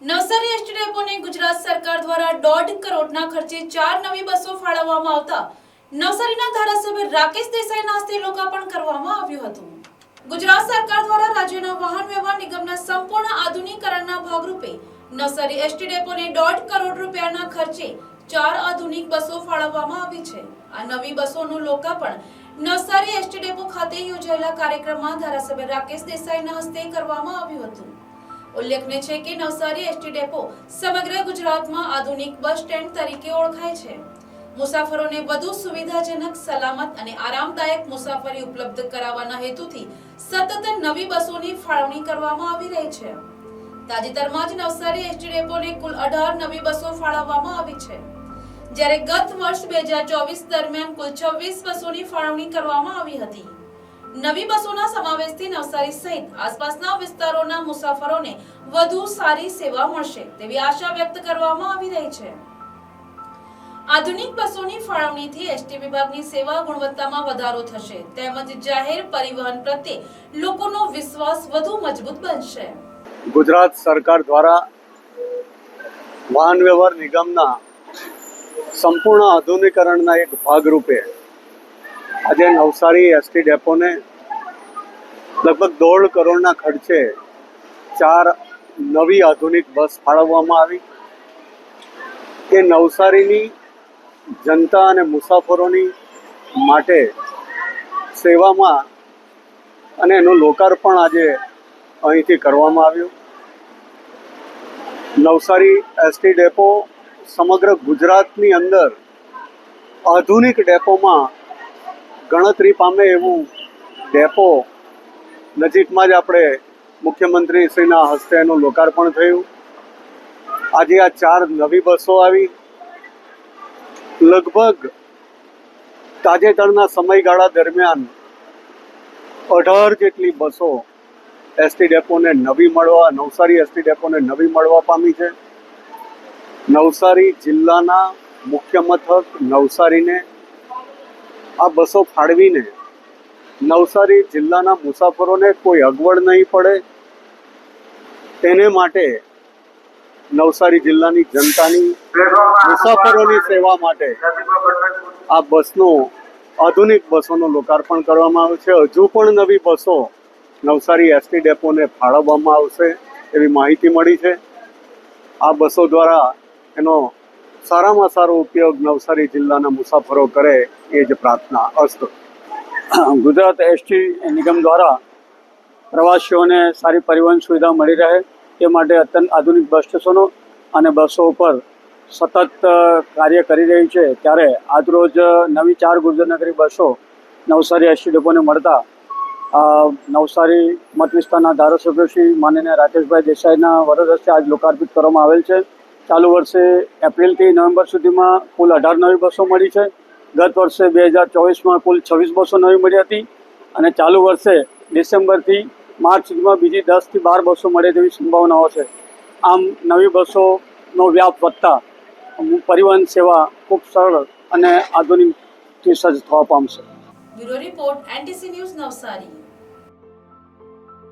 Navsari ST ડેપોને Gujarat સરકાર દ્વારા દોઢ કરોડના ખર્ચે ચાર નવી બસો ફાળવવામાં આવતા નવસારીના ધારાસભ્ય રાકેશ દેસાઈના હસ્તે લોકાર્પણ કરવામાં આવ્યું હતું. ગુજરાત સરકાર દ્વારા રાજ્યના વાહન વ્યવહાર નિગમના સંપૂર્ણ આધુનિકરણના ભાગરૂપે નવસારી એસટી ડેપોને દોઢ કરોડ રૂપિયાના ખર્ચે ચાર આધુનિક બસો ફાળવવામાં આવી છે. આ નવી બસોનું લોકાર્પણ નવસારી એસટી ડેપો ખાતે યોજાયેલા કાર્યક્રમમાં ધારાસભ્ય રાકેશ દેસાઈના હસ્તે કરવામાં આવ્યું હતું. ઉલ્લેખનીય છે કે નવસારી એસટી ડેપો સમગ્ર ગુજરાતમાં આધુનિક બસ સ્ટેન્ડ તરીકે ઓળખાય છે. મુસાફરોને વધુ સુવિધાજનક, સલામત અને આરામદાયક મુસાફરી ઉપલબ્ધ કરાવવાના હેતુથી સતત નવી બસોની ફાળવણી કરવામાં આવી રહી છે. તાજેતરમાં જ નવસારી એસટી ડેપોને કુલ અઢાર નવી બસો ફાળવવામાં આવી છે. જ્યારે ગત વર્ષ બે હજાર ચોવીસ દરમિયાન કુલ છવ્વીસ બસોની ફાળવણી કરવામાં આવી હતી. નવી બસોના સમાવેશથી નવસારી સહિત આસપાસના વિસ્તારોના મુસાફરોને વધુ સારી સેવા મળશે તેવી આશા વ્યક્ત કરવામાં આવી રહી છે. આધુનિક બસોની ફાળવણીથી એસટી વિભાગની સેવા ગુણવત્તામાં વધારો થશે તેમજ જાહેર પરિવહન પ્રત્યે લોકોનો વિશ્વાસ વધુ મજબૂત બનશે. ગુજરાત સરકાર દ્વારા વાહન વ્યવહાર નિગમના સંપૂર્ણ આધુનિકરણના એક ભાગરૂપે આજે નવસારી એસટી ડેપોને લગભગ દોઢ કરોડના ખર્ચે ચાર નવી આધુનિક બસ ફાળવવામાં આવી. એ નવસારીની જનતા અને મુસાફરોની માટે સેવામાં અને એનું લોકાર્પણ આજે અહીંથી કરવામાં આવ્યું. નવસારી એસટી ડેપો સમગ્ર ગુજરાતની અંદર આધુનિક ડેપોમાં ગણતરી પામે એવું ડેપો નજીકમાં જ આપણે મુખ્યમંત્રી શ્રીના હસ્તે એનું લોકાર્પણ થયું. આજે આ ચાર નવી બસો આવી. લગભગ તાજેતરના સમયગાળા દરમિયાન અઢાર જેટલી બસો એસટી ડેપોને નવી મળવા, નવસારી એસટી ડેપોને નવી મળવા પામી છે. નવસારી જિલ્લાના મુખ્ય મથક નવસારીને આ બસો ફાળવીને નવસારી જિલ્લાના મુસાફરોને કોઈ અગવડ નહીં પડે. તેને માટે નવસારી જિલ્લાની જનતાની મુસાફરોની સેવા માટે આ બસનું, આધુનિક બસોનું લોકાર્પણ કરવામાં આવ્યું છે. હજુ પણ નવી બસો નવસારી એસટી ડેપોને ફાળવવામાં આવશે એવી માહિતી મળી છે. આ બસો દ્વારા એનો સારામાં સારો ઉપયોગ નવસારી જિલ્લાના મુસાફરો કરે એ જ પ્રાર્થના અસ્તુ. ગુજરાત એસટી નિગમ દ્વારા પ્રવાસીઓને સારી પરિવહન સુવિધા મળી રહે તે માટે અત્યંત આધુનિક બસ સ્ટેશનો અને બસો ઉપર સતત કાર્ય કરી રહી છે. ત્યારે આજરોજ નવી ચાર ગુર્જરનગરી બસો નવસારી એસટી ડેપોને મળતા નવસારી મત વિસ્તારના ધારાસભ્ય શ્રી માનનીય રાકેશભાઈ દેસાઈના વરદ હસ્તે આજ લોકાર્પિત કરવામાં આવેલ છે. ચાલુ વર્ષે એપ્રિલથી નવેમ્બર સુધીમાં કુલ અઢાર નવી બસો મળી છે. ગત વર્ષે બે હજાર ચોવીસમાં કુલ છવ્વીસ બસો નવી મળી હતી અને ચાલુ વર્ષે ડિસેમ્બરથી માર્ચ સુધીમાં બીજી દસથી બાર બસો મળે તેવી સંભાવનાઓ છે. આમ નવી બસોનો વ્યાપ વધતા પરિવહન સેવા ખૂબ સરળ અને આધુનિકથી સજ્જ થવા પામશે. Bureau report NTC news Navsari.